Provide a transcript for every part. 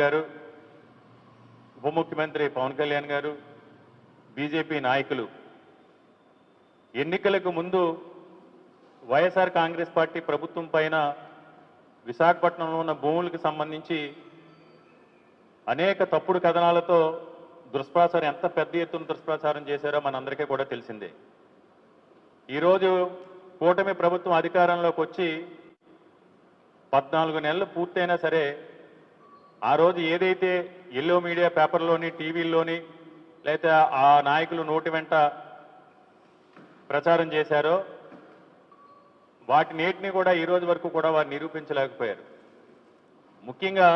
గారు ఉప ముఖ్యమంత్రి పవన్ కళ్యాణ్ గారు బీజేపీ నాయకులు. ఎన్నికలకు ముందు వైఎస్ఆర్ కాంగ్రెస్ పార్టీ ప్రభుత్వం పైన విశాఖపట్నంలో ఉన్న భూములకు సంబంధించి అనేక తప్పుడు కథనాలతో దుష్ప్రచారం ఎంత పెద్ద ఎత్తున దుష్ప్రచారం చేశారో మనందరికీ కూడా తెలిసిందే. ఈరోజు కూటమి ప్రభుత్వం అధికారంలోకి వచ్చి పద్నాలుగు నెలలు పూర్తయినా సరే ఆ రోజు ఏదైతే ఎల్లో మీడియా పేపర్లోని టీవీల్లోని లేకపోతే ఆ నాయకులు నోటి వెంట ప్రచారం చేశారో వాటి నేటిని కూడా ఈ రోజు వరకు కూడా వారు నిరూపించలేకపోయారు. ముఖ్యంగా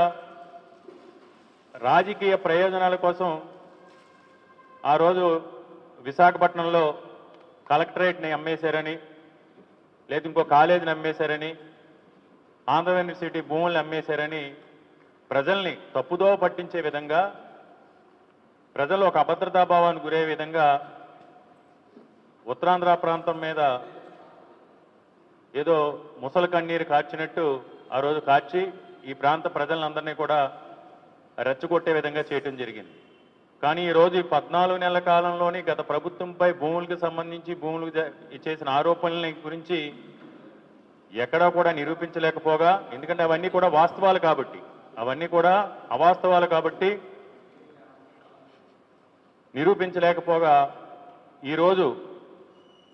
రాజకీయ ప్రయోజనాల కోసం ఆ రోజు విశాఖపట్నంలో కలెక్టరేట్ని అమ్మేశారని లేదా ఇంకో కాలేజీని అమ్మేశారని ఆంధ్ర యూనివర్సిటీ భూముల్ని అమ్మేశారని ప్రజల్ని తప్పుదో పట్టించే విధంగా ప్రజలు ఒక అభద్రతాభావానికి గురే విధంగా ఉత్తరాంధ్ర ప్రాంతం మీద ఏదో ముసలి కన్నీరు కాచినట్టు ఆ రోజు కాచి ఈ ప్రాంత ప్రజలందరినీ కూడా రెచ్చగొట్టే విధంగా చేయటం జరిగింది. కానీ ఈ రోజు ఈ పద్నాలుగు నెలల కాలంలోని గత ప్రభుత్వంపై భూములకు సంబంధించి భూములకు చేసిన ఆరోపణల గురించి ఎక్కడా కూడా నిరూపించలేకపోగా ఎందుకంటే అవన్నీ కూడా వాస్తవాలు కాబట్టి. అవన్నీ కూడా అవాస్తవాలు కాబట్టి నిరూపించలేకపోగా ఈరోజు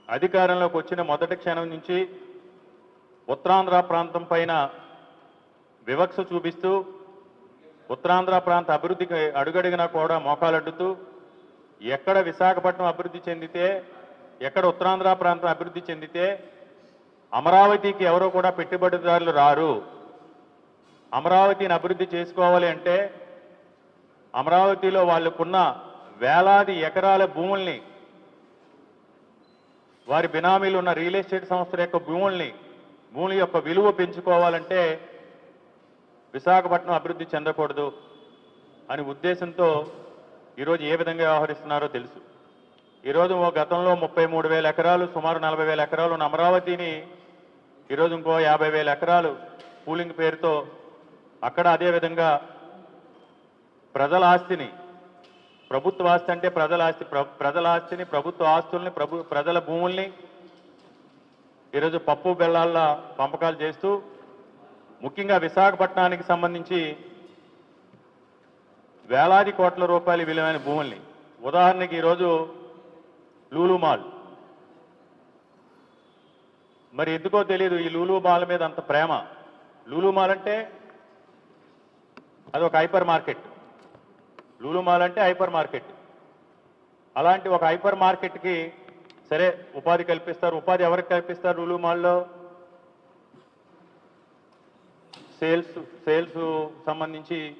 అధికారంలోకి వచ్చిన మొదటి క్షణం నుంచి ఉత్తరాంధ్ర ప్రాంతం పైన వివక్ష చూపిస్తూ ఉత్తరాంధ్ర ప్రాంత అభివృద్ధికి అడుగడిగినా కూడా మోకాలడ్డుతూ ఎక్కడ విశాఖపట్నం అభివృద్ధి చెందితే ఎక్కడ ఉత్తరాంధ్ర ప్రాంతం అభివృద్ధి చెందితే అమరావతికి ఎవరో కూడా పెట్టుబడిదారులు రారు. అమరావతిని అభివృద్ధి చేసుకోవాలి అంటే అమరావతిలో వాళ్ళకున్న వేలాది ఎకరాల భూముల్ని వారి బినామీలు ఉన్న రియల్ ఎస్టేట్ సంస్థల యొక్క భూముల్ని భూముల యొక్క విలువ పెంచుకోవాలంటే విశాఖపట్నం అభివృద్ధి చెందకూడదు అని ఉద్దేశంతో ఈరోజు ఏ విధంగా వ్యవహరిస్తున్నారో తెలుసు. ఈరోజు గతంలో ముప్పై మూడు వేల ఎకరాలు సుమారు నలభై వేల ఎకరాలు ఉన్న అమరావతిని ఈరోజు ఇంకో యాభై వేల ఎకరాలు పూలింగ్ పేరుతో అక్కడ అదేవిధంగా ప్రజల ఆస్తిని ప్రభుత్వ ఆస్తి అంటే ప్రజల ఆస్తి ప్ర- ప్రజల ఆస్తిని ప్రభుత్వ ఆస్తుల్ని ప్రభు ప్రజల భూముల్ని ఈరోజు పప్పు బెల్లాల్లా పంపకాలు చేస్తూ ముఖ్యంగా విశాఖపట్నానికి సంబంధించి వేలాది కోట్ల రూపాయల విలువైన భూముల్ని. ఉదాహరణకి ఈరోజు లూలు మాల్. మరి ఎందుకో తెలియదు ఈ లూలు మాల్ మీద అంత ప్రేమ. లూలు మాల్ అంటే అది ఒక హైపర్ మార్కెట్. లూలు మాల్ అంటే హైపర్ మార్కెట్. అలాంటి ఒక హైపర్ మార్కెట్కి సరే ఉపాధి కల్పిస్తారు. ఉపాధి ఎవరికి కల్పిస్తారు లూలు మాల్లో? సేల్స్ సేల్స్ సంబంధించి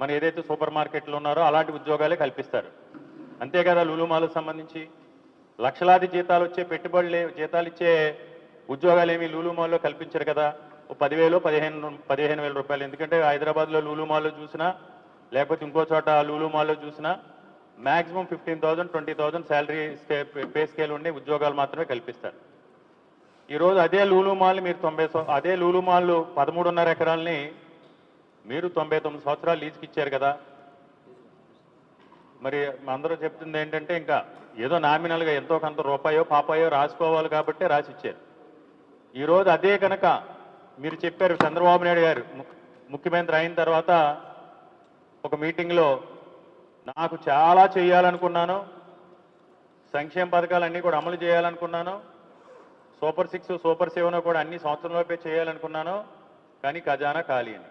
మన ఏదైతే సూపర్ మార్కెట్లు ఉన్నారో అలాంటి ఉద్యోగాలే కల్పిస్తారు. అంతే కదా లులుమాలకు సంబంధించి. లక్షలాది జీతాలు వచ్చే పెట్టుబడులు జీతాలు ఇచ్చే ఉద్యోగాలు ఏమి లూలుమాల్లో కల్పించరు కదా. పదివేలు పదిహేను పదిహేను వేల రూపాయలు. ఎందుకంటే హైదరాబాద్లో లూలుమాల్లో చూసినా లేకపోతే ఇంకో చోట లూలు మాల్లో చూసినా maximum fifteen thousand twenty thousand salary pay scale ఉండే ఉద్యోగాలు మాత్రమే కల్పిస్తారు. ఈరోజు అదే లూలు మాల్ మీరు తొంభై అదే లూలు మాల్ పదమూడున్నర ఎకరాలని మీరు తొంభై తొమ్మిది సంవత్సరాలు లీజుకి ఇచ్చారు కదా. మరి అందరూ చెప్తుంది ఏంటంటే ఇంకా ఏదో నామినల్గా ఎంతో కొంత రూపాయో పాపాయో రాసుకోవాలి కాబట్టి రాసిచ్చారు. ఈరోజు అదే కనుక మీరు చెప్పారు చంద్రబాబు నాయుడు గారు. ము- ముఖ్యమంత్రి అయిన తర్వాత ఒక మీటింగ్లో నాకు చాలా చేయాలనుకున్నాను సంక్షేమ పథకాలన్నీ కూడా అమలు చేయాలనుకున్నాను. సూపర్ సిక్స్ సూపర్ సెవెన్ కూడా అన్ని సంవత్సరంలోపే చేయాలనుకున్నాను. కానీ ఖజానా ఖాళీ అని.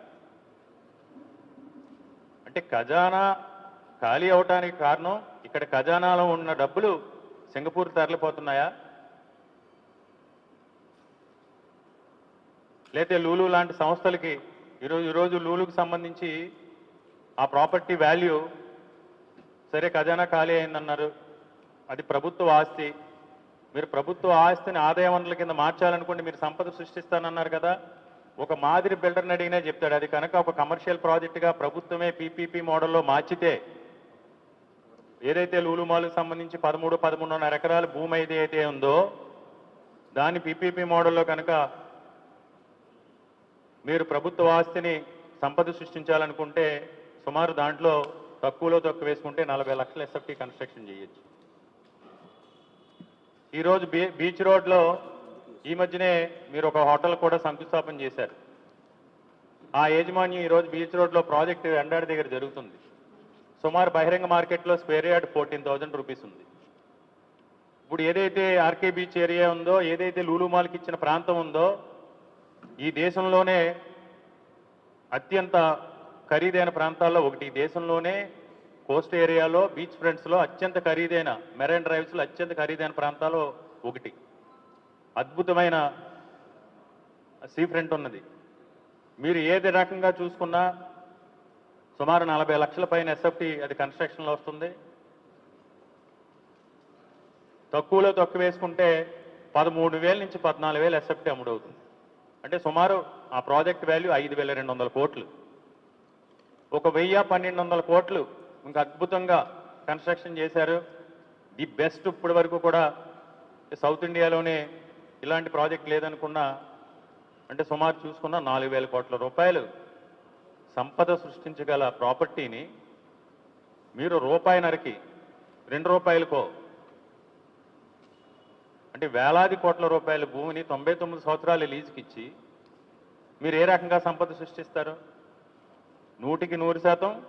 అంటే ఖజానా ఖాళీ అవటానికి కారణం ఇక్కడ ఖజానాలో ఉన్న డబ్బులు సింగపూర్ తరలిపోతున్నాయా? లేతే లూలు లాంటి సంస్థలకి ఈరోజు ఈరోజు లూలుకు సంబంధించి ఆ ప్రాపర్టీ వాల్యూ సరే ఖజానా ఖాళీ అయిందన్నారు. అది ప్రభుత్వ ఆస్తి. మీరు ప్రభుత్వ ఆస్తిని ఆదాయ వనరుల కింద మార్చాలనుకుంటే మీరు సంపద సృష్టిస్తానన్నారు కదా. ఒక మాదిరి బిల్డర్ని అడిగినా చెప్తాడు. అది కనుక ఒక కమర్షియల్ ప్రాజెక్టుగా ప్రభుత్వమే పీపీపీ మోడల్లో మార్చితే ఏదైతే లూలుమాలకు సంబంధించి పదమూడు పదమూడున్నర ఎకరాల భూమి అయితే అయితే ఉందో దాన్ని పీపీపీ మోడల్లో కనుక మీరు ప్రభుత్వ ఆస్తిని సంపద సృష్టించాలనుకుంటే సుమారు దాంట్లో తక్కువలో తక్కువ వేసుకుంటే నలభై లక్షల ఎస్ఎఫ్టీ కన్స్ట్రక్షన్ చేయొచ్చు. ఈరోజు బీ బీచ్ రోడ్లో ఈ మధ్యనే మీరు ఒక హోటల్ కూడా శంకుస్థాపన చేశారు. ఆ యాజమాన్యం ఈరోజు బీచ్ రోడ్లో ప్రాజెక్ట్ ఎండాడి దగ్గర జరుగుతుంది. సుమారు బహిరంగ మార్కెట్లో square yard fourteen thousand rupees ఉంది. ఇప్పుడు ఏదైతే ఆర్కే బీచ్ ఏరియా ఉందో ఏదైతే లూలు మాల్కి ఇచ్చిన ప్రాంతం ఉందో ఈ దేశంలోనే అత్యంత ఖరీదైన ప్రాంతాల్లో ఒకటి. ఈ దేశంలోనే కోస్ట్ ఏరియాలో బీచ్ ఫ్రంట్స్లో అత్యంత ఖరీదైన మెరైన్ డ్రైవ్స్లో అత్యంత ఖరీదైన ప్రాంతాల్లో ఒకటి. అద్భుతమైన సీ ఫ్రంట్ ఉన్నది. మీరు ఏది రకంగా చూసుకున్నా సుమారు నలభై లక్షల పైన ఎస్ఎఫ్టీ అది కన్స్ట్రక్షన్లో వస్తుంది. తక్కువలో తక్కువ వేసుకుంటే పదమూడు వేల నుంచి పద్నాలుగు వేలు ఎస్ఎఫ్టీ అమ్ముడవుతుంది. అంటే సుమారు ఆ ప్రాజెక్ట్ వాల్యూ ఐదు వేల రెండు వందల కోట్లు. ఒక వెయ్యి పన్నెండు వందల కోట్లు ఇంకా అద్భుతంగా కన్స్ట్రక్షన్ చేశారు. ది బెస్ట్ ఇప్పటి వరకు కూడా సౌత్ ఇండియాలోనే ఇలాంటి ప్రాజెక్ట్ లేదనుకున్నా అంటే సుమారు చూసుకున్న నాలుగు వేల కోట్ల రూపాయలు సంపద సృష్టించగల ప్రాపర్టీని మీరు రూపాయినరకి రెండు రూపాయలకో అంటే వేలాది కోట్ల రూపాయల భూమిని తొంభై తొమ్మిది సంవత్సరాలు లీజుకి ఇచ్చి మీరు ఏ రకంగా సంపద సృష్టిస్తారు? నూటికి నూరు శాతం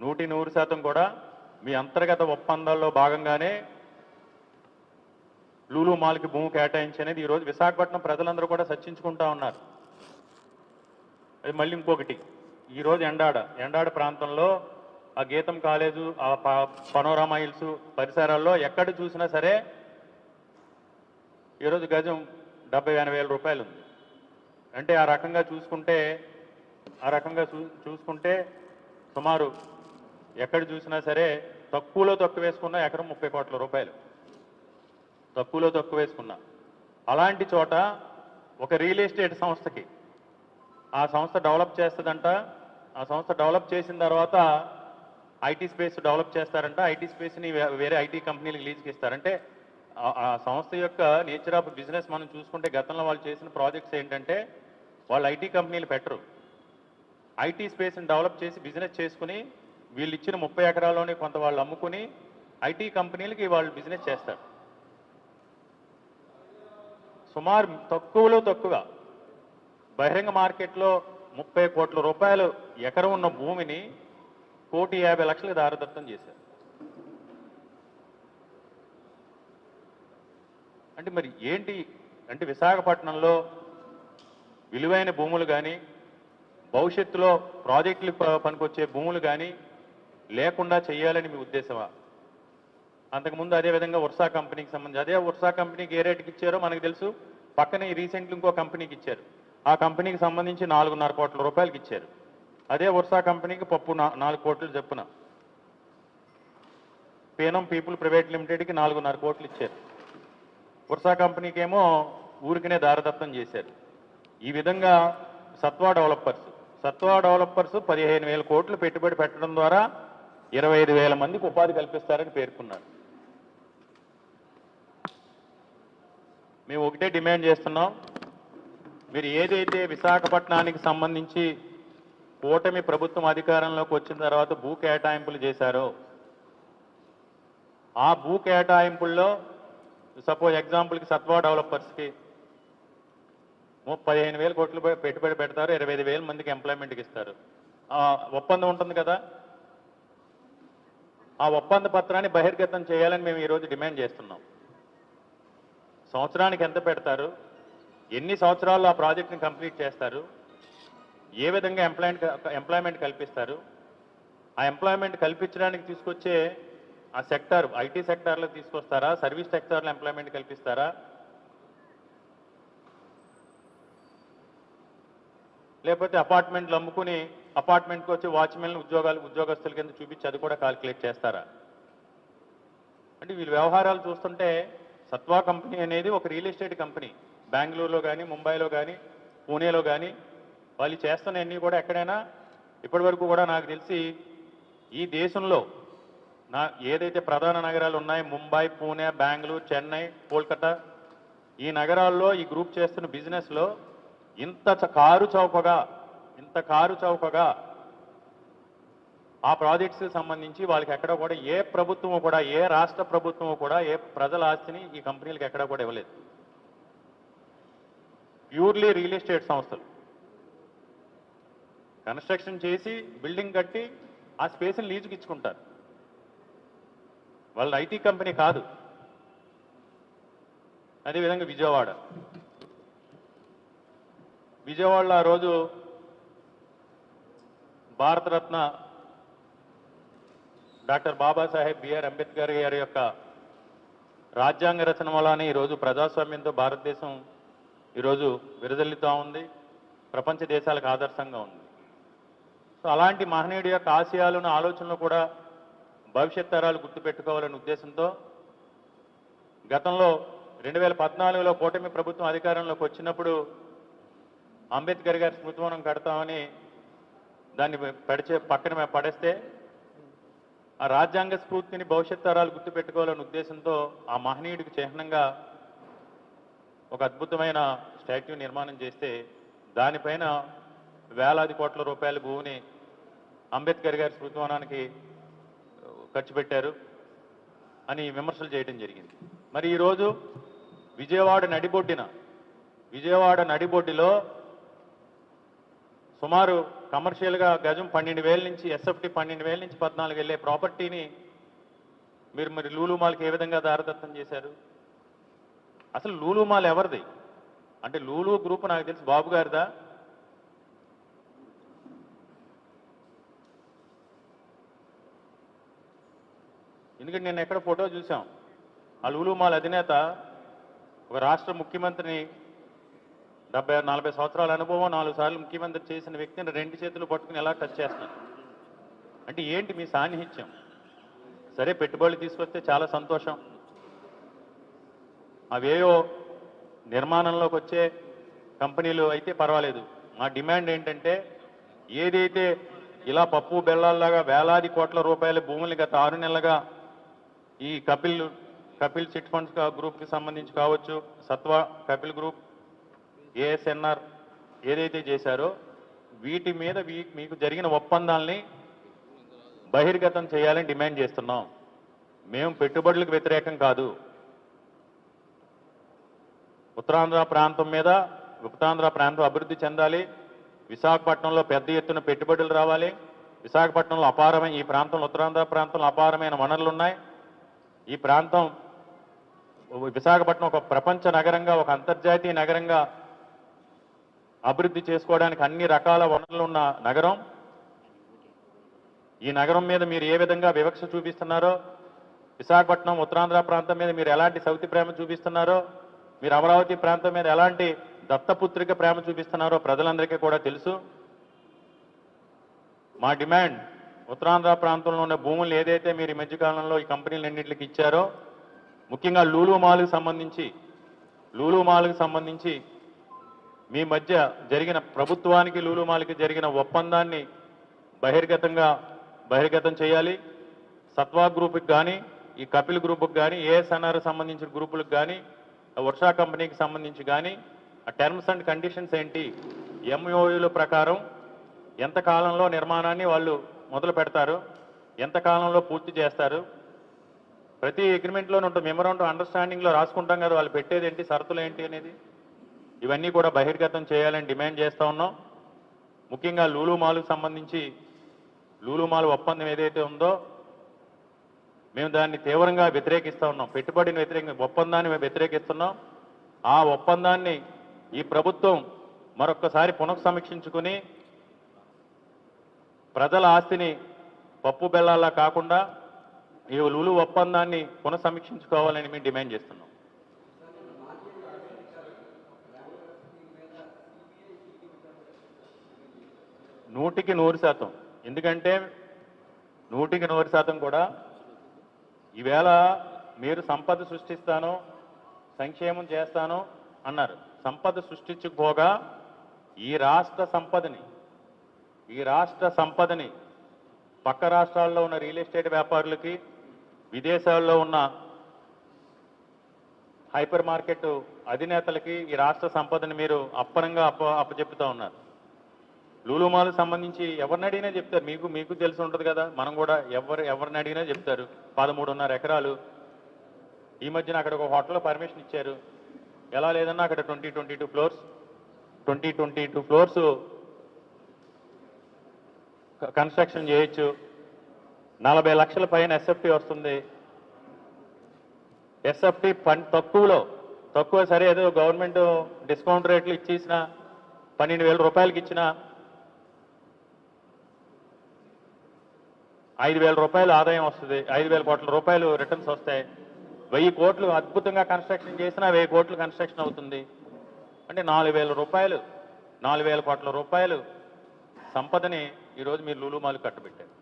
నూటి నూరు శాతం కూడా మీ అంతర్గత ఒప్పందాల్లో భాగంగానే లూలు మాల్కి భూమి కేటాయించి అనేది ఈరోజు విశాఖపట్నం ప్రజలందరూ కూడా చర్చించుకుంటా ఉన్నారు. అది మళ్ళీ ఇంకొకటి ఈరోజు ఎండాడ ఎండాడ ప్రాంతంలో ఆ గీతం కాలేజు ఆ ప- హిల్స్ పరిసరాల్లో ఎక్కడ చూసినా సరే ఈరోజు గజం డెబ్బై ఎనభై వేల రూపాయలు ఉంది అంటే ఆ రకంగా చూసుకుంటే ఆ రకంగా చూ చూసుకుంటే సుమారు ఎక్కడ చూసినా సరే తక్కువలో తక్కువ వేసుకున్న ఎకరం ముప్పై కోట్ల రూపాయలు. తక్కువలో తక్కువ వేసుకున్నా. అలాంటి చోట ఒక రియల్ ఎస్టేట్ సంస్థకి ఆ సంస్థ డెవలప్ చేస్తుందంట. ఆ సంస్థ డెవలప్ చేసిన తర్వాత ఐటీ స్పేస్ డెవలప్ చేస్తారంట. ఐటీ స్పేస్ని వేరే ఐటీ కంపెనీలకు లీజ్కి ఇస్తారంటే ఆ- సంస్థ యొక్క నేచర్ ఆఫ్ బిజినెస్ మనం చూసుకుంటే గతంలో వాళ్ళు చేసిన ప్రాజెక్ట్స్ ఏంటంటే వాళ్ళు ఐటీ కంపెనీలు పెట్టరు. ఐటీ స్పేస్ని డెవలప్ చేసి బిజినెస్ చేసుకుని వీళ్ళు ఇచ్చిన ముప్పై ఎకరాల్లోనే కొంత వాళ్ళు అమ్ముకుని ఐటీ కంపెనీలకి వాళ్ళు బిజినెస్ చేస్తారు. సుమారు తక్కువలో తక్కువ బహిరంగ మార్కెట్లో ముప్పై కోట్ల రూపాయలు ఎకరం ఉన్న భూమిని కోటి యాభై లక్షలకు దారదత్తం చేశారు. అంటే మరి ఏంటి? అంటే విశాఖపట్నంలో విలువైన భూములు కానీ భవిష్యత్తులో ప్రాజెక్టులు పనికొచ్చే భూములు కానీ లేకుండా చేయాలని మీ ఉద్దేశమా? అంతకుముందు అదే విధంగా కంపెనీకి సంబంధించి అదే వర్షా కంపెనీకి ఏ రేటుకి ఇచ్చారో మనకు తెలుసు. పక్కనే రీసెంట్లీ ఇంకో కంపెనీకి ఇచ్చారు. ఆ కంపెనీకి సంబంధించి నాలుగున్నర కోట్ల రూపాయలకి ఇచ్చారు. అదే వర్షా కంపెనీకి పప్పు నాలుగు కోట్లు చెప్పున. పేనం పీపుల్ ప్రైవేట్ లిమిటెడ్కి నాలుగున్నర కోట్లు ఇచ్చారు. ఉర్సా కంపెనీకి ఏమో ఊరికనే దారదత్తం చేశారు. ఈ విధంగా సత్వా డెవలపర్స్ సత్వా డెవలపర్స్ పదిహేను వేల కోట్లు పెట్టుబడి పెట్టడం ద్వారా ఇరవై ఐదు వేల మందికి ఉపాధి కల్పిస్తారని పేర్కొన్నారు. మేము ఒకటే డిమాండ్ చేస్తున్నాం. మీరు ఏదైతే విశాఖపట్నానికి సంబంధించి కూటమి ప్రభుత్వం అధికారంలోకి వచ్చిన తర్వాత భూ కేటాయింపులు చేశారో ఆ భూ కేటాయింపుల్లో సపోజ్ ఎగ్జాంపుల్కి సత్వా డెవలపర్స్కి పదిహేను వేల కోట్లు పెట్టుబడి పెడతారు ఇరవై ఐదు వేల మందికి ఎంప్లాయ్మెంట్కి ఇస్తారు. ఒప్పందం ఉంటుంది కదా? ఆ ఒప్పంద పత్రాన్ని బహిర్గతం చేయాలని మేము ఈరోజు డిమాండ్ చేస్తున్నాం. సంవత్సరానికి ఎంత పెడతారు? ఎన్ని సంవత్సరాల్లో ఆ ప్రాజెక్ట్ని కంప్లీట్ చేస్తారు? ఏ విధంగా ఎంప్లాయ్మెంట్ ఎంప్లాయ్మెంట్ కల్పిస్తారు? ఆ ఎంప్లాయ్మెంట్ కల్పించడానికి తీసుకొచ్చే ఆ సెక్టార్ ఐటీ సెక్టార్లో తీసుకొస్తారా? సర్వీస్ సెక్టార్లో ఎంప్లాయ్మెంట్ కల్పిస్తారా? లేకపోతే అపార్ట్మెంట్లు అమ్ముకుని అపార్ట్మెంట్కి వచ్చి వాచ్మెన్ ఉద్యోగాలు ఉద్యోగస్తుల కింద చూపించి అది కూడా కాల్కులేట్ చేస్తారా? అంటే వీళ్ళ వ్యవహారాలు చూస్తుంటే సత్వా కంపెనీ అనేది ఒక రియల్ ఎస్టేట్ కంపెనీ. బెంగళూరులో కానీ ముంబైలో కానీ పూణేలో కానీ వాళ్ళు చేస్తున్నవన్నీ కూడా ఎక్కడైనా ఇప్పటి వరకు కూడా నాకు తెలిసి ఈ దేశంలో నా ఏదైతే ప్రధాన నగరాలు ఉన్నాయో ముంబై పూణే బెంగళూరు చెన్నై కోల్కతా ఈ నగరాల్లో ఈ గ్రూప్ చేస్తున్న బిజినెస్లో ఇంత చ- కారు చౌకగా ఇంత కారు చౌకగా ఆ ప్రాజెక్ట్స్ సంబంధించి వాళ్ళకి ఎక్కడ కూడా ఏ ప్రభుత్వము కూడా ఏ రాష్ట్ర ప్రభుత్వము కూడా ఏ ప్రజల ఆస్తిని ఈ కంపెనీలకు ఎక్కడ కూడా ఇవ్వలేదు. ప్యూర్లీ రియల్ ఎస్టేట్ సంస్థలు. కన్స్ట్రక్షన్ చేసి బిల్డింగ్ కట్టి ఆ స్పేస్ని లీజుకి ఇచ్చుకుంటారు. వాళ్ళు ఐటీ కంపెనీ కాదు. అదేవిధంగా విజయవాడ. విజయవాడలో ఆ రోజు భారతరత్న డాక్టర్ బాబాసాహెబ్ బిఆర్ అంబేద్కర్ గారి యొక్క రాజ్యాంగ రచన వలన ఈరోజు ప్రజాస్వామ్యంతో భారతదేశం ఈరోజు విరజల్లుతూ ఉంది. ప్రపంచ దేశాలకు ఆదర్శంగా ఉంది. సో అలాంటి మహనీయుడి యొక్క ఆశయాలను ఆలోచనలు కూడా భవిష్యత్ తరాలు గుర్తుపెట్టుకోవాలనే ఉద్దేశంతో గతంలో రెండు వేల పద్నాలుగులో కూటమి ప్రభుత్వం అధికారంలోకి వచ్చినప్పుడు అంబేద్కర్ గారి స్మృతివనం కడతామని దాన్ని పడిచే పక్కన పడేస్తే ఆ రాజ్యాంగ స్ఫూర్తిని భవిష్యత్ తరాలు గుర్తుపెట్టుకోవాలనే ఉద్దేశంతో ఆ మహనీయుడికి చిహ్నంగా ఒక అద్భుతమైన స్టాట్యూ నిర్మాణం చేస్తే దానిపైన వేలాది కోట్ల రూపాయల భూమిని అంబేద్కర్ గారి స్మృతివనానికి ఖర్చు పెట్టారు అని విమర్శలు చేయడం జరిగింది. మరి ఈరోజు విజయవాడ నడిబొడ్డిన విజయవాడ నడిబొడ్డిలో సుమారు కమర్షియల్గా గజం పన్నెండు వేల నుంచి ఎస్ఎఫ్టీ పన్నెండు వేల నుంచి పద్నాలుగు వెళ్ళే ప్రాపర్టీని మీరు మరి లూలు మాల్కి ఏ విధంగా దారదత్తం చేశారు? అసలు లూలు మాల్ ఎవరిది? అంటే లూలు గ్రూప్ నాకు తెలిసి బాబు గారిదా? ఎందుకంటే నేను ఎక్కడ ఫోటో చూసాం ఆ లూలు అధినేత ఒక రాష్ట్ర ముఖ్యమంత్రిని డెబ్బై నలభై సంవత్సరాల అనుభవం నాలుగు సార్లు ముఖ్యమంత్రి చేసిన వ్యక్తిని రెండు చేతులు పట్టుకుని ఎలా టచ్ చేస్తున్నారు అంటే ఏంటి మీ సాన్నిహిత్యం? సరే పెట్టుబడులు తీసుకొస్తే చాలా సంతోషం. అవేవో నిర్మాణంలోకి వచ్చే కంపెనీలు అయితే పర్వాలేదు. మా డిమాండ్ ఏంటంటే ఏదైతే ఇలా పప్పు బెల్లాల్లాగా వేలాది కోట్ల రూపాయల భూముల్ని గత ఆరు నెలలుగా ఈ కపిల్ కపిల్ చిట్ ఫండ్స్ గ్రూప్కి సంబంధించి కావచ్చు. సత్వ కపిల్ గ్రూప్ ఏఎస్ఎన్ఆర్ ఏదైతే చేశారో వీటి మీద మీకు జరిగిన ఒప్పందాల్ని బహిర్గతం చేయాలని డిమాండ్ చేస్తున్నాం. మేము పెట్టుబడులకు వ్యతిరేకం కాదు. ఉత్తరాంధ్ర ప్రాంతం మీద ఉత్తరాంధ్ర ప్రాంతం అభివృద్ధి చెందాలి. విశాఖపట్నంలో పెద్ద ఎత్తున పెట్టుబడులు రావాలి. విశాఖపట్నంలో అపారమైన ఈ ప్రాంతంలో ఉత్తరాంధ్ర ప్రాంతంలో అపారమైన వనరులు ఉన్నాయి ఈ ప్రాంతం విశాఖపట్నం ఒక ప్రపంచ నగరంగా ఒక అంతర్జాతీయ నగరంగా అభివృద్ధి చేసుకోవడానికి అన్ని రకాల వనరులు ఉన్న నగరం. ఈ నగరం మీద మీరు ఏ విధంగా వివక్ష చూపిస్తున్నారో విశాఖపట్నం ఉత్తరాంధ్ర ప్రాంతం మీద మీరు ఎలాంటి సౌతి ప్రేమ చూపిస్తున్నారో మీరు అమరావతి ప్రాంతం మీద ఎలాంటి దత్తపుత్రిక ప్రేమ చూపిస్తున్నారో ప్రజలందరికీ కూడా తెలుసు. మా డిమాండ్ ఉత్తరాంధ్ర ప్రాంతంలో ఉన్న భూములు ఏదైతే మీరు ఈ మధ్యకాలంలో ఈ కంపెనీలన్నింటికి ఇచ్చారో ముఖ్యంగా లూలు మాల్కి సంబంధించి లూలు మాల్కి సంబంధించి మీ మధ్య జరిగిన ప్రభుత్వానికి లూలు మాల్కి జరిగిన ఒప్పందాన్ని బహిర్గతంగా బహిర్గతం చేయాలి. సత్వా గ్రూప్కి కానీ ఈ కపిల్ గ్రూప్కి కానీ ఏఎస్ఎన్ఆర్ సంబంధించిన గ్రూపులకు కానీ వర్షా కంపెనీకి సంబంధించి కానీ ఆ టర్మ్స్ అండ్ కండిషన్స్ ఏంటి ఎంఓయూల ప్రకారం ఎంత కాలంలో నిర్మాణాన్ని వాళ్ళు మొదలు పెడతారు. ఎంత కాలంలో పూర్తి చేస్తారు? ప్రతి అగ్రిమెంట్లోనూ ఉంటుంది. మెమరాండం అండర్స్టాండింగ్లో రాసుకుంటాం కదా వాళ్ళు పెట్టేది ఏంటి షరతులు ఏంటి అనేది? ఇవన్నీ కూడా బహిర్గతం చేయాలని డిమాండ్ చేస్తూ ఉన్నాం. ముఖ్యంగా లూలు మాల్కు సంబంధించి లూలు మాల్ ఒప్పందం ఏదైతే ఉందో మేము దాన్ని తీవ్రంగా వ్యతిరేకిస్తూ ఉన్నాం. పెట్టుబడిని వ్యతిరేక ఒప్పందాన్ని మేము వ్యతిరేకిస్తున్నాం. ఆ ఒప్పందాన్ని ఈ ప్రభుత్వం మరొక్కసారి పునఃసమీక్షించుకుని ప్రజల ఆస్తిని పప్పు బెల్లాలా కాకుండా ఈ లులు ఒప్పందాన్ని పునఃసమీక్షించుకోవాలని మేము డిమాండ్ చేస్తున్నాం. నూటికి నూరు శాతం. ఎందుకంటే నూటికి నూరు శాతం కూడా ఈవేళ మీరు సంపద సృష్టిస్తాను సంక్షేమం చేస్తాను అన్నారు. సంపద సృష్టించకపోగా ఈ రాష్ట్ర సంపదని ఈ రాష్ట్ర సంపదని పక్క రాష్ట్రాల్లో ఉన్న రియల్ ఎస్టేట్ వ్యాపారులకి విదేశాల్లో ఉన్న హైపర్ మార్కెట్ అధినేతలకి ఈ రాష్ట్ర సంపదని మీరు అప్పనంగా అప్ప అప్పచెప్పుతూ ఉన్నారు. లూలు సంబంధించి ఎవరిని అడిగినా చెప్తారు. మీకు మీకు తెలిసి ఉంటుంది కదా మనం కూడా ఎవరు ఎవరిని అడిగినా చెప్తారు. పదమూడున్నర ఎకరాలు. ఈ మధ్యన అక్కడ ఒక హోటల్లో పర్మిషన్ ఇచ్చారు. ఎలా లేదన్నా అక్కడ twenty twenty two floors twenty twenty two floors construction చేయొచ్చు. నలభై లక్షల పైన ఎస్ఎఫ్టీ వస్తుంది. ఎస్ఎఫ్టీ పని తక్కువలో తక్కువ సరే ఏదో గవర్నమెంట్ డిస్కౌంట్ రేట్లు ఇచ్చేసిన పన్నెండు వేల రూపాయలకి ఇచ్చిన ఐదు వేల రూపాయలు ఆదాయం వస్తుంది. ఐదు వేల కోట్ల రూపాయలు రిటర్న్స్ వస్తాయి. వెయ్యి కోట్లు అద్భుతంగా కన్స్ట్రక్షన్ చేసినా వెయ్యి కోట్లు కన్స్ట్రక్షన్ అవుతుంది. అంటే నాలుగు వేల రూపాయలు నాలుగు వేల కోట్ల రూపాయలు సంపదని ఈరోజు మీరు లూలు మాలు కట్టబెట్టారు.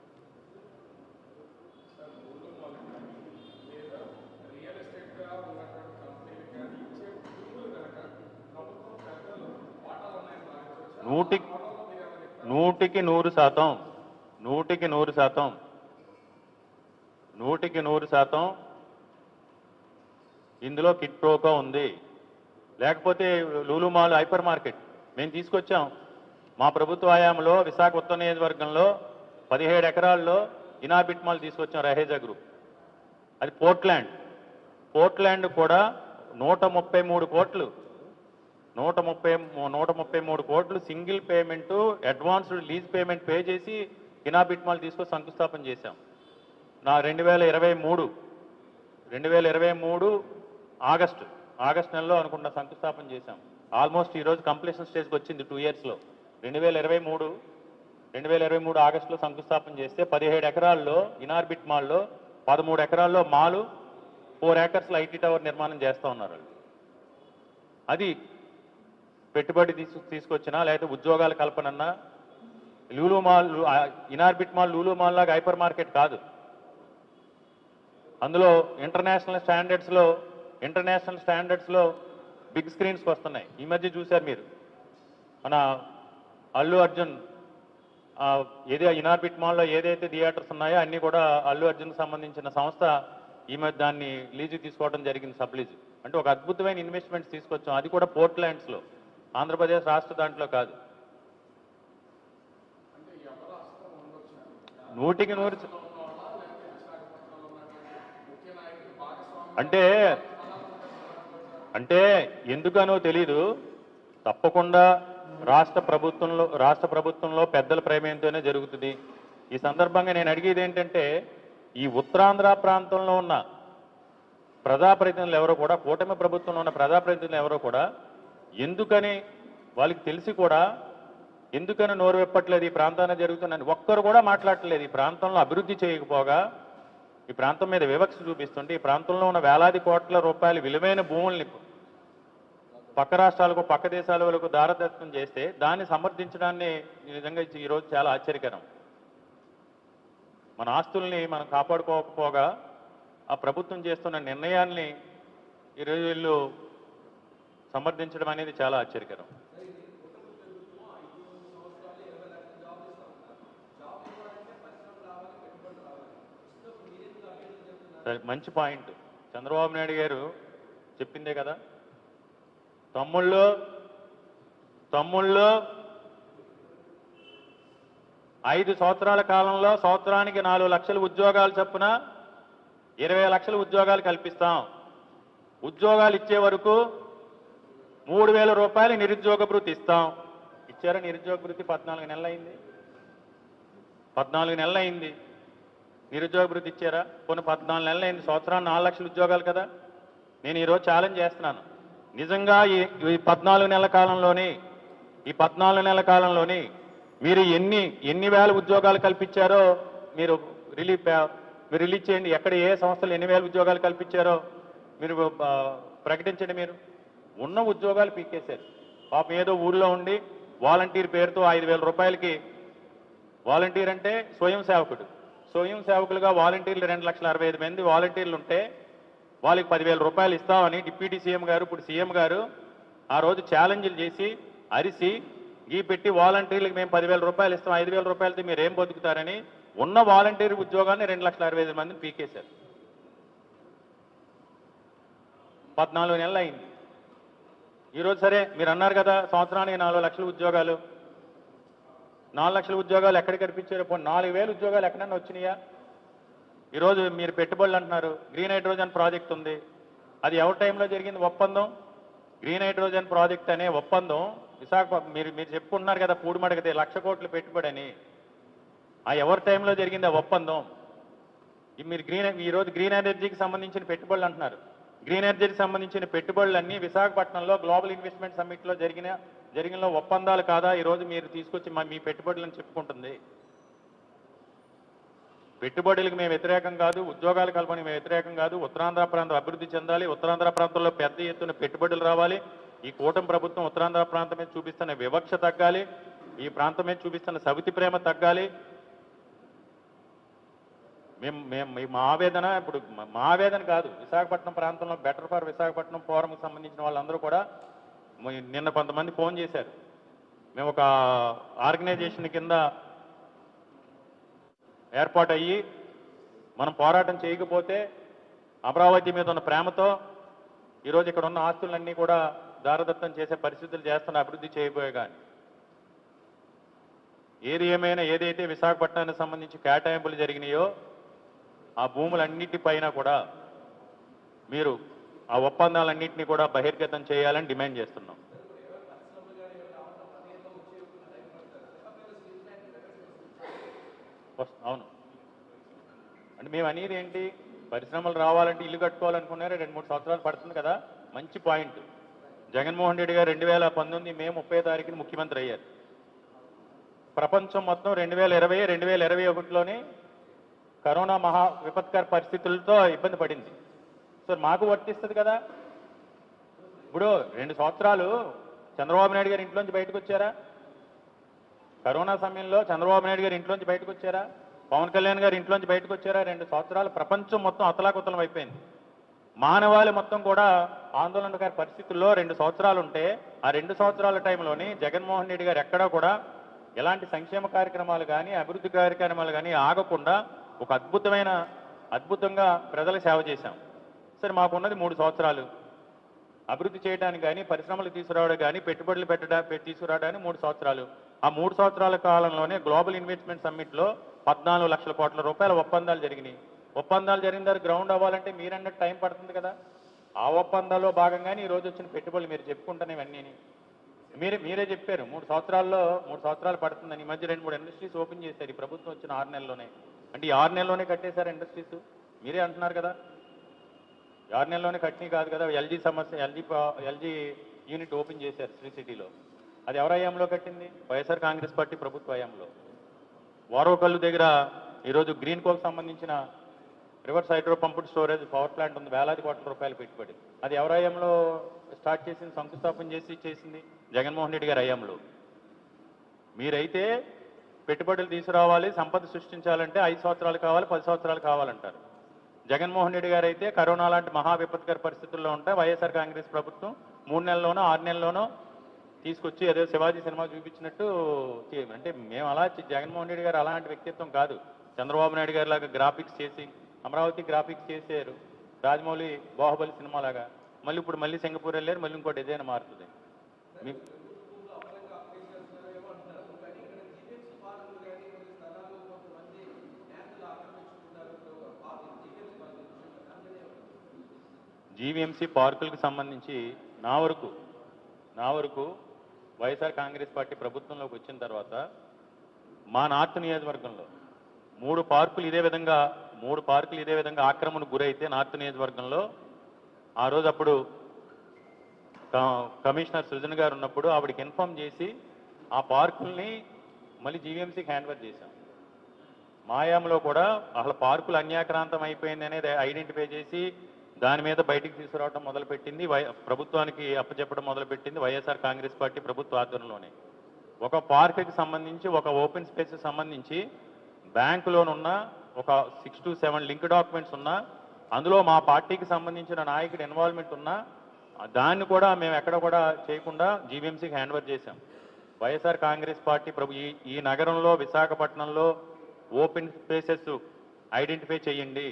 నూటి నూటికి నూరు శాతం నూటికి నూరు శాతం నూటికి నూరు శాతం ఇందులో కిట్ ప్రోకో ఉంది. లేకపోతే లూలు మాల్ హైపర్ మార్కెట్. మేము తీసుకొచ్చాం. మా ప్రభుత్వ హయాంలో విశాఖ ఉత్తర నియోజకవర్గంలో పదిహేడు ఎకరాల్లో ఇనాబిట్ మాల్ తీసుకొచ్చాం రహేజా గ్రూప్. అది పోర్ట్లాండ్. పోర్ట్లాండ్ కూడా నూట ముప్పై మూడు కోట్లు. నూట ముప్పై నూట ముప్పై మూడు కోట్లు single payment advanced lease payment pay చేసి ఇనాబిట్ మాల్ తీసుకొని శంకుస్థాపన చేశాం. నా రెండు వేల ఇరవై మూడు రెండు వేల ఇరవై మూడు ఆగస్టు ఆగస్ట్ నెలలో అనుకుంటా శంకుస్థాపన చేశాం. ఆల్మోస్ట్ ఈరోజు కంప్లీషన్ స్టేజ్కి వచ్చింది టూ ఇయర్స్లో. రెండు వేల ఇరవై మూడు రెండు వేల ఇరవై మూడు ఆగస్టులో శంకుస్థాపన చేస్తే పదిహేడు ఎకరాల్లో ఇనార్బిట్ మాల్లో పదమూడు ఎకరాల్లో మాలు ఫోర్ ఏకర్స్లో ఐటీ టవర్ నిర్మాణం చేస్తూ ఉన్నారు అది పెట్టుబడి తీసు తీసుకొచ్చినా లేకపోతే ఉద్యోగాల కల్పనన్నా Lulu mall Inorbit mall Lulu mall లాగా హైపర్ మార్కెట్ కాదు. అందులో ఇంటర్నేషనల్ స్టాండర్డ్స్లో ఇంటర్నేషనల్ స్టాండర్డ్స్లో బిగ్ స్క్రీన్స్ వస్తున్నాయి. ఈ మధ్య చూశారు మీరు. మన అల్లు అర్జున్ ఏది ఇనార్బిట్ మాల్లో ఏదైతే థియేటర్స్ ఉన్నాయో అన్నీ కూడా అల్లు అర్జున్ సంబంధించిన సంస్థ ఈ మధ్య దాన్ని లీజు తీసుకోవడం జరిగింది సబ్లీజు అంటే ఒక అద్భుతమైన ఇన్వెస్ట్మెంట్స్ తీసుకొచ్చాం. అది కూడా పోర్ట్ ల్యాండ్స్లో ఆంధ్రప్రదేశ్ రాష్ట్ర దాంట్లో కాదు. నూటికి నూరు అంటే అంటే ఎందుకనో తెలీదు. తప్పకుండా రాష్ట్ర ప్రభుత్వంలో రాష్ట్ర ప్రభుత్వంలో పెద్దల ప్రమేయంతోనే జరుగుతుంది. ఈ సందర్భంగా నేను అడిగేది ఏంటంటే ఈ ఉత్తరాంధ్ర ప్రాంతంలో ఉన్న ప్రజాప్రతినిధులు ఎవరో కూడా కూటమి ప్రభుత్వంలో ఉన్న ప్రజాప్రతినిధులు ఎవరో కూడా ఎందుకని వాళ్ళకి తెలిసి కూడా ఎందుకని నోరు వెప్పట్లేదు ఈ ప్రాంతాన జరుగుతుందని ఒక్కరు కూడా మాట్లాడట్లేదు. ఈ ప్రాంతంలో అభివృద్ధి చేయకపోగా ఈ ప్రాంతం మీద వివక్ష చూపిస్తుంటే ఈ ప్రాంతంలో ఉన్న వేలాది కోట్ల రూపాయల విలువైన భూముల్ని పక్క రాష్ట్రాలకు పక్క దేశాల వరకు దారదర్శనం చేస్తే దాన్ని సమర్థించడాన్ని ఈ నిజంగా ఈ రోజు చాలా ఆశ్చర్యకరం. మన ఆస్తుల్ని మనం కాపాడుకోకపోగా ఆ ప్రభుత్వం చేస్తున్న నిర్ణయాల్ని ఈరోజు వీళ్ళు సమర్థించడం అనేది చాలా ఆశ్చర్యకరం. మంచి పాయింట్. చంద్రబాబు నాయుడు గారు చెప్పిందే కదా తమ్ముళ్ళు తమ్ముళ్ళు ఐదు సంవత్సరాల కాలంలో సంవత్సరానికి నాలుగు లక్షల ఉద్యోగాలు చొప్పున ఇరవై లక్షల ఉద్యోగాలు కల్పిస్తాం. ఉద్యోగాలు ఇచ్చే వరకు మూడు వేల రూపాయలు నిరుద్యోగ భృతి ఇస్తాం. ఇచ్చారా నిరుద్యోగ భృతి? పద్నాలుగు నెలలు అయింది పద్నాలుగు నెలలు అయింది నిరుద్యోగ భృతి ఇచ్చారా? కొన్ని పద్నాలుగు నెలలు అయింది సంవత్సరానికి నాలుగు లక్షల ఉద్యోగాలు కదా. నేను ఈరోజు ఛాలెంజ్ చేస్తున్నాను. నిజంగా ఈ ఈ పద్నాలుగు నెలల కాలంలోని ఈ పద్నాలుగు నెలల కాలంలోని మీరు ఎన్ని ఎన్ని వేల ఉద్యోగాలు కల్పించారో మీరు రిలీఫ్ మీరు రిలీజ్ చేయండి. ఎక్కడ ఏ సంస్థలు ఎన్ని వేల ఉద్యోగాలు కల్పించారో మీరు ప్రకటించండి మీరు. ఉన్న ఉద్యోగాలు పీకేశారు. పాపం ఏదో ఊళ్ళో ఉండి వాలంటీర్ పేరుతో ఐదు వేల రూపాయలకి వాలంటీర్ అంటే స్వయం సేవకుడు. స్వయం సేవకులుగా వాలంటీర్లు రెండు లక్షల అరవై ఐదు మంది వాలంటీర్లు ఉంటే వాళ్ళకి పదివేల రూపాయలు ఇస్తామని డిప్యూటీ సీఎం గారు ఇప్పుడు సీఎం గారు ఆ రోజు ఛాలెంజ్లు చేసి అరిసి ఈ పెట్టి వాలంటీర్లకు మేము పదివేల రూపాయలు ఇస్తాం ఐదు వేల రూపాయలతో మీరు ఏం బతుకుతారని ఉన్న వాలంటీర్ ఉద్యోగాన్ని రెండు లక్షల అరవై ఐదు మందిని పీకేశారు. పద్నాలుగు నెలలు అయింది. ఈరోజు సరే మీరు అన్నారు కదా సంవత్సరానికి నాలుగు లక్షల ఉద్యోగాలు. నాలుగు లక్షల ఉద్యోగాలు ఎక్కడ కనిపించారు నాలుగు వేల ఉద్యోగాలు ఎక్కడన్నా వచ్చినాయా? ఈరోజు మీరు పెట్టుబడులు అంటున్నారు. గ్రీన్ హైడ్రోజన్ ప్రాజెక్ట్ ఉంది. అది ఎవరి టైంలో జరిగింది? ఒప్పందం. గ్రీన్ హైడ్రోజన్ ప్రాజెక్ట్ అనే ఒప్పందం విశాఖపట్నం మీరు మీరు చెప్పుకుంటున్నారు కదా పూడిమడగతే లక్ష కోట్ల పెట్టుబడి అని ఆ ఎవరి టైంలో జరిగింది ఆ ఒప్పందం? మీరు గ్రీన్ ఈరోజు గ్రీన్ ఎనర్జీకి సంబంధించిన పెట్టుబడులు అంటున్నారు. గ్రీన్ ఎనర్జీకి సంబంధించిన పెట్టుబడులన్నీ విశాఖపట్నంలో గ్లోబల్ ఇన్వెస్ట్మెంట్ సమ్మిట్లో జరిగిన జరిగిన ఒప్పందాలు కాదా? ఈరోజు మీరు తీసుకొచ్చి మీ పెట్టుబడులను చెప్పుకుంటుంది. పెట్టుబడులకు మేము వ్యతిరేకం కాదు ఉద్యోగాల కల్పనకి మేము వ్యతిరేకం కాదు ఉత్తరాంధ్ర ప్రాంతం అభివృద్ధి చెందాలి ఉత్తరాంధ్ర ప్రాంతంలో పెద్ద ఎత్తున పెట్టుబడులు రావాలి. ఈ కూటమి ప్రభుత్వం ఉత్తరాంధ్ర ప్రాంతం మీద చూపిస్తున్న వివక్ష తగ్గాలి ఈ ప్రాంతం మీద చూపిస్తున్న సవితి ప్రేమ తగ్గాలి. మేము మేము మా ఆవేదన ఇప్పుడు మా- ఆవేదన కాదు విశాఖపట్నం ప్రాంతంలో బెటర్ ఫర్ విశాఖపట్నం ఫోరంకి సంబంధించిన వాళ్ళందరూ కూడా నిన్న కొంతమంది ఫోన్ చేశారు. మేము ఒక ఆర్గనైజేషన్ కింద ఏర్పాటు అయ్యి మనం పోరాటం చేయకపోతే అమరావతి మీద ఉన్న ప్రేమతో ఈరోజు ఇక్కడ ఉన్న ఆస్తులన్నీ కూడా దారదత్తం చేసే పరిస్థితులు చేస్తున్న అభివృద్ధి చేయబోయే కానీ ఏది ఏమైనా ఏదైతే విశాఖపట్నానికి సంబంధించి కేటాయింపులు జరిగినాయో ఆ భూములన్నిటిపైన కూడా మీరు ఆ ఒప్పందాలన్నింటినీ కూడా బహిర్గతం చేయాలని డిమాండ్ చేస్తున్నాం. అవును. అంటే మేము అనేది ఏంటి? పరిశ్రమలు రావాలంటే ఇల్లు కట్టుకోవాలనుకున్నారే రెండు మూడు సంవత్సరాలు పడుతుంది కదా? మంచి పాయింట్. జగన్మోహన్ రెడ్డి గారు రెండు వేల పంతొమ్మిది మే ముప్పై తారీఖున ముఖ్యమంత్రి అయ్యారు. ప్రపంచం మొత్తం రెండు వేల ఇరవై రెండు వేల ఇరవై ఒకటిలోనే కరోనా మహా విపత్కర పరిస్థితులతో ఇబ్బంది పడింది. సో మాకు వర్తిస్తుంది కదా? ఇప్పుడు రెండు సంవత్సరాలు చంద్రబాబు నాయుడు గారు ఇంట్లోంచి బయటకు వచ్చారా? కరోనా సమయంలో చంద్రబాబు నాయుడు గారు ఇంట్లోంచి బయటకు వచ్చారా? పవన్ కళ్యాణ్ గారు ఇంట్లోంచి బయటకు వచ్చారా? రెండు సంవత్సరాలు ప్రపంచం మొత్తం అతలాకుతలం అయిపోయింది. మానవాళి మొత్తం కూడా ఆందోళనకర పరిస్థితుల్లో రెండు సంవత్సరాలు ఉంటే ఆ రెండు సంవత్సరాల టైంలోని జగన్మోహన్ రెడ్డి గారు ఎక్కడా కూడా ఎలాంటి సంక్షేమ కార్యక్రమాలు కానీ అభివృద్ధి కార్యక్రమాలు కానీ ఆగకుండా ఒక అద్భుతమైన అద్భుతంగా ప్రజల సేవ చేశాం. సరే మాకున్నది మూడు సంవత్సరాలు. అభివృద్ధి చేయడానికి కానీ పరిశ్రమలు తీసుకురావడం కానీ పెట్టుబడులు పెట్టడానికి తీసుకురావడానికి మూడు సంవత్సరాలు. ఆ మూడు సంవత్సరాల కాలంలోనే గ్లోబల్ ఇన్వెస్ట్మెంట్ సమ్మిట్లో పద్నాలుగు లక్షల కోట్ల రూపాయల ఒప్పందాలు జరిగినాయి. ఒప్పందాలు జరిగిన తర్వాత గ్రౌండ్ అవ్వాలంటే మీరన్నట్టు టైం పడుతుంది కదా. ఆ ఒప్పందాల్లో భాగంగానే ఈ రోజు వచ్చిన పెట్టుబడులు మీరు చెప్పుకుంటున్నవన్నీ మీరే మీరే చెప్పారు మూడు సంవత్సరాల్లో మూడు సంవత్సరాలు పడుతుందని. ఈ మధ్య రెండు మూడు ఇండస్ట్రీస్ ఓపెన్ చేశారు. ఈ ప్రభుత్వం వచ్చిన ఆరు నెలల్లోనే. అంటే ఈ ఆరు నెలల్లోనే కట్టేశారు ఇండస్ట్రీస్ మీరే అంటున్నారు కదా. ఆరు నెలల్లోనే కట్టినవి కాదు కదా. ఎల్జీ సమస్య ఎల్జీ ఎల్జీ యూనిట్ ఓపెన్ చేశారు శ్రీ సిటీలో అది ఎవరి హయాంలో కట్టింది? వైఎస్ఆర్ కాంగ్రెస్ పార్టీ ప్రభుత్వ హయాంలో. వారోకల్లు దగ్గర ఈరోజు గ్రీన్ కోకు సంబంధించిన reverse hydro pumped storage power plant ఉంది. వేలాది కోట్ల రూపాయలు పెట్టుబడి. అది ఎవరి హయాంలో స్టార్ట్ చేసింది? శంకుస్థాపన చేసి చేసింది జగన్మోహన్ రెడ్డి గారి హయాంలో. మీరైతే పెట్టుబడులు తీసుకురావాలి సంపద సృష్టించాలంటే ఐదు సంవత్సరాలు కావాలి పది సంవత్సరాలు కావాలంటారు. జగన్మోహన్ రెడ్డి గారు అయితే కరోనా లాంటి మహా విపత్కర పరిస్థితుల్లో ఉంటే వైఎస్ఆర్ కాంగ్రెస్ ప్రభుత్వం మూడు నెలల్లోనో ఆరు నెలల్లోనో తీసుకొచ్చి ఏదో శివాజీ సినిమా చూపించినట్టు అంటే మేము అలా జగన్మోహన్ రెడ్డి గారు అలాంటి వ్యక్తిత్వం కాదు. చంద్రబాబు నాయుడు గారి లాగా గ్రాఫిక్స్ చేసి అమరావతి గ్రాఫిక్స్ చేశారు. రాజమౌళి బాహుబలి సినిమా లాగా మళ్ళీ ఇప్పుడు మళ్ళీ సింగపూర్ వెళ్ళారు మళ్ళీ ఇంకోటి ఏదైనా మారుతుంది. జీవీఎంసీ పార్కులకు సంబంధించి నా వరకు నా వరకు వైఎస్ఆర్ కాంగ్రెస్ పార్టీ ప్రభుత్వంలోకి వచ్చిన తర్వాత మా నార్త్ నియోజకవర్గంలో మూడు పార్కులు ఇదే విధంగా మూడు పార్కులు ఇదే విధంగా ఆక్రమణకు గురైతే నార్త్ నియోజకవర్గంలో ఆ రోజు అప్పుడు క- కమిషనర్ సృజన్ గారు ఉన్నప్పుడు ఆవిడకి ఇన్ఫామ్ చేసి ఆ పార్కుల్ని మళ్ళీ జీవీఎంసీకి హ్యాండ్ ఓవర్ చేశాం. మాయాంలో కూడా అసలు పార్కులు అన్యాక్రాంతం అయిపోయింది అనేది ఐడెంటిఫై చేసి దాని మీద బయటికి తీసుకురావడం మొదలుపెట్టింది. వై ప్రభుత్వానికి అప్పచెప్పడం మొదలుపెట్టింది వైఎస్ఆర్ కాంగ్రెస్ పార్టీ ప్రభుత్వ ఆధ్వర్యంలోనే. ఒక పార్కుకి సంబంధించి ఒక ఓపెన్ స్పేస్ సంబంధించి బ్యాంకులోనున్న ఉన్న ఒక six two seven link documents ఉన్నా అందులో మా పార్టీకి సంబంధించిన నాయకుడి ఇన్వాల్వ్మెంట్ ఉన్నా దాన్ని కూడా మేము ఎక్కడ కూడా చేయకుండా జీవీఎంసీకి హ్యాండ్ ఓవర్ చేశాం. వైఎస్ఆర్ కాంగ్రెస్ పార్టీ ప్రభు ఈ ఈ నగరంలో విశాఖపట్నంలో ఓపెన్ స్పేసెస్ ఐడెంటిఫై చేయండి.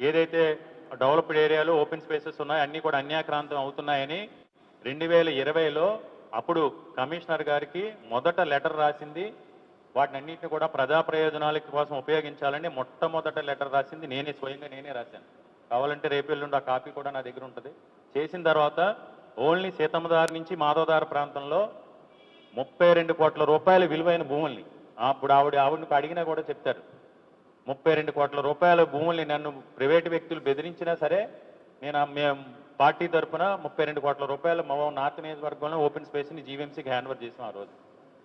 ఏదైతే డెవలప్డ్ ఏరియాలో ఓపెన్ స్పేసెస్ ఉన్నాయో అన్నీ కూడా అన్యాక్రాంతం అవుతున్నాయని రెండు వేల ఇరవైలో అప్పుడు కమిషనర్ గారికి మొదట లెటర్ రాసింది. వాటిని కూడా ప్రజా ప్రయోజనాల కోసం ఉపయోగించాలని మొట్టమొదట లెటర్ రాసింది. నేనే స్వయంగా నేనే రాశాను. కావాలంటే రేపు ఎల్లుండి ఆ కాపీ కూడా నా దగ్గర ఉంటుంది. చేసిన తర్వాత ఓన్లీ సీతమ్మదారి నుంచి మాధవదార ప్రాంతంలో ముప్పై రెండు కోట్ల రూపాయల విలువైన భూముల్ని అప్పుడు ఆవిడ ఆవిడని అడిగినా కూడా చెప్తారు. ముప్పై రెండు కోట్ల రూపాయల భూముల్ని నన్ను ప్రైవేటు వ్యక్తులు బెదిరించినా సరే నేను మేము పార్టీ తరఫున ముప్పై రెండు కోట్ల రూపాయలు మా నార్త్ నియోజకవర్గంలో ఓపెన్ స్పేస్ని జీవీఎంసీకి హ్యాండ్ ఓవర్ చేసాం ఆ రోజు.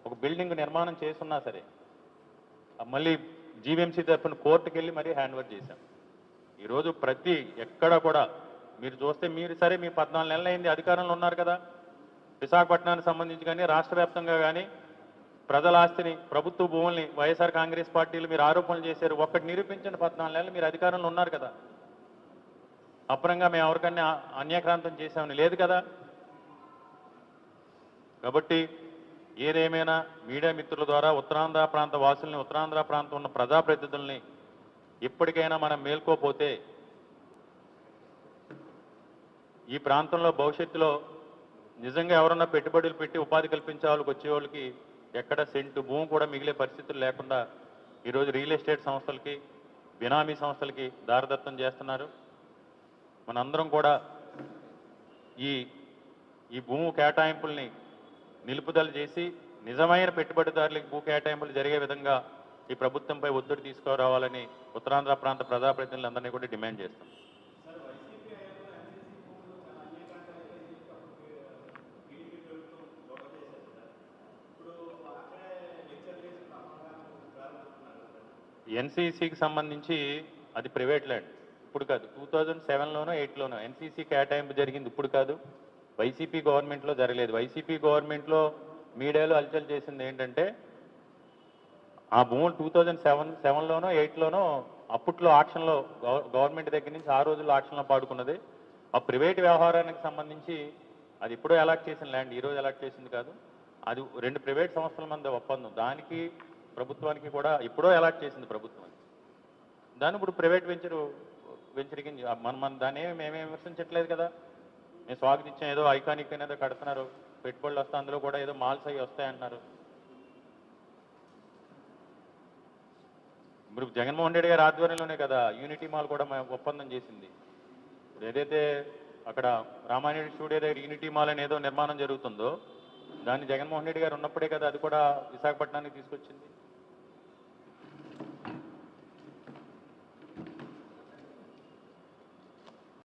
ఒక బిల్డింగ్ నిర్మాణం చేస్తున్నా సరే మళ్ళీ జీవీఎంసీ తరఫున కోర్టుకు వెళ్ళి మరీ హ్యాండ్ ఓవర్ చేశాం ఈరోజు ప్రతి ఎక్కడ కూడా మీరు చూస్తే మీరు సరే మీ పద్నాలుగు నెలలు అయింది అధికారంలో ఉన్నారు కదా. విశాఖపట్నానికి సంబంధించి కానీ రాష్ట్ర వ్యాప్తంగా కానీ ప్రజల ఆస్తిని ప్రభుత్వ భూముల్ని వైఎస్ఆర్ కాంగ్రెస్ పార్టీలు మీరు ఆరోపణలు చేశారు. ఒక్కటి నిరూపించిన పద్నాలుగు నెలలు. మీరు అధికారంలో ఉన్నారు కదా. అప్రంగా మేము ఎవరికన్నా అన్యాక్రాంతం చేశామని లేదు కదా. కాబట్టి ఏదేమైనా మీడియా మిత్రుల ద్వారా ఉత్తరాంధ్ర ప్రాంత వాసుల్ని ఉత్తరాంధ్ర ప్రాంతం ఉన్న ప్రజాప్రతినిధుల్ని ఇప్పటికైనా మనం మేల్కోపోతే ఈ ప్రాంతంలో భవిష్యత్తులో నిజంగా ఎవరన్నా పెట్టుబడులు పెట్టి ఉపాధి కల్పించే వాళ్ళకి వచ్చే వాళ్ళకి ఎక్కడ సెంటు భూమి కూడా మిగిలే పరిస్థితులు లేకుండా ఈరోజు రియల్ ఎస్టేట్ సంస్థలకి బినామీ సంస్థలకి దారదత్తం చేస్తున్నారు. మనందరం కూడా ఈ ఈ భూమి కేటాయింపుల్ని నిలుపుదల చేసి నిజమైన పెట్టుబడిదారులకు భూ కేటాయింపులు జరిగే విధంగా ఈ ప్రభుత్వంపై ఒత్తిడి తీసుకురావాలని ఉత్తరాంధ్ర ప్రాంత ప్రజాప్రతినిధులందరినీ కూడా డిమాండ్ చేస్తాం. ఎన్సీసీకి సంబంధించి అది ప్రైవేట్ ల్యాండ్. ఇప్పుడు కాదు టూ థౌజండ్ సెవెన్లోనో ఎయిట్లోనో ఎన్సీసీ కేటాయింపు జరిగింది. ఇప్పుడు కాదు వైసీపీ గవర్నమెంట్లో జరగలేదు. వైసీపీ గవర్నమెంట్లో మీడియాలో అలచల్ చేసింది ఏంటంటే ఆ భూములు టూ థౌజండ్ సెవెన్ సెవెన్లోనో ఎయిట్లోనో అప్పట్లో ఆక్షన్లో గవర్నమెంట్ దగ్గర నుంచి ఆ రోజుల్లో ఆక్షన్లో పాడుకున్నది. ఆ ప్రైవేట్ వ్యవహారానికి సంబంధించి అది ఎప్పుడో అలాట్ చేసిన ల్యాండ్ ఈరోజు అలాట్ చేసింది కాదు. అది రెండు ప్రైవేట్ సంస్థల మధ్య ఒప్పందం. దానికి ప్రభుత్వానికి కూడా ఎప్పుడో అలాట్ చేసింది ప్రభుత్వం దాన్ని ఇప్పుడు ప్రైవేట్ వెంచర్ వెంచర్ కింద మన మన దాన్ని విమర్శించట్లేదు కదా. మేము స్వాగతించాం ఏదో ఐకానిక్ ఏదో కడుతున్నారు. పెట్టుబడులు వస్తే అందులో కూడా ఏదో మాల్స్ అవి వస్తాయంటున్నారు ఇప్పుడు జగన్మోహన్ రెడ్డి గారి ఆధ్వర్యంలోనే కదా యూనిటీ మాల్ కూడా మేము ఒప్పందం చేసింది. ఇప్పుడు ఏదైతే అక్కడ రామాయణ స్టూడియో దగ్గర యూనిటీ మాల్ అని ఏదో నిర్మాణం జరుగుతుందో దాన్ని జగన్మోహన్ రెడ్డి గారు ఉన్నప్పుడే కదా అది కూడా విశాఖపట్నానికి తీసుకొచ్చింది.